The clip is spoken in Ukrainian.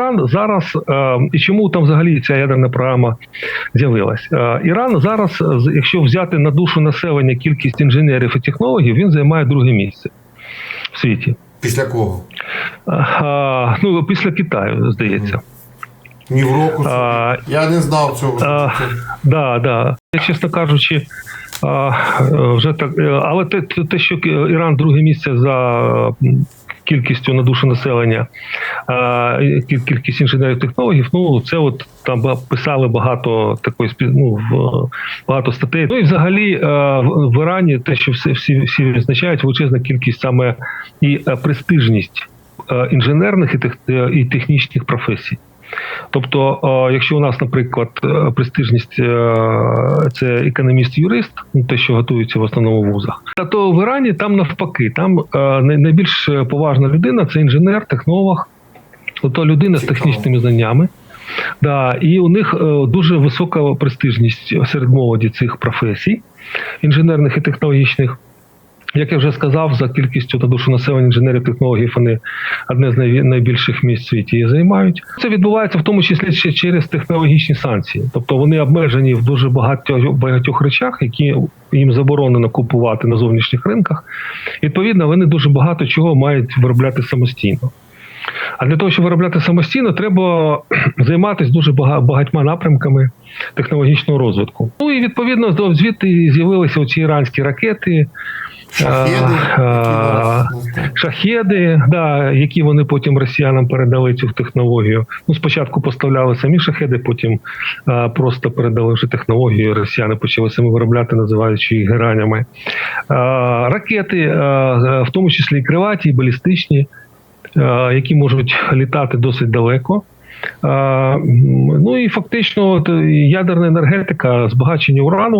Іран зараз е, і чому там взагалі ця ядерна програма з'явилась? Е, Іран зараз, якщо взяти на душу населення кількість інженерів і технологів, він займає друге місце в світі. Після кого? А, ну, після Китаю, здається. В. А, Я не знав цього. а, Да, да. Я, чесно кажучи, а, е, вже так. е, Але те, те, що Іран друге місце за кількістю на душу населення, кількість інженерів технологів, ну це от там писали багато такої ну, багато статей. Ну і взагалі е, в Ірані те, що всі всі, всі визначають, величезна кількість саме і е, престижність е, інженерних і технічних професій. Тобто, е, якщо у нас, наприклад, е, престижність е, це економіст-юрист, ну, те, що готується в основному в вузах, то в Ірані там навпаки, там найбільш поважна людина це інженер, технолог, ото людина з технічними знаннями. Да, і у них дуже висока престижність серед молоді цих професій, інженерних і технологічних. Як я вже сказав, за кількістю та душу населення інженерів технологів вони одне з найбільших місць в світі і займають. Це відбувається в тому числі ще через технологічні санкції. Тобто вони обмежені в дуже багатьох багатьох речах, які їм заборонено купувати на зовнішніх ринках. Відповідно, вони дуже багато чого мають виробляти самостійно. А для того, щоб виробляти самостійно, треба займатися дуже багатьма напрямками технологічного розвитку. Ну і відповідно звідти з'явилися оці іранські ракети, Шахеди. А, а, шахеди, да, які вони потім росіянам передали цю технологію. Ну, спочатку поставляли самі шахеди, потім а, просто передали вже технологію. Росіяни почали самі виробляти, називаючи їх геранями. А, ракети, а, в тому числі і криваті, і балістичні, які можуть літати досить далеко. Ну і фактично, ядерна енергетика, збагачення урану.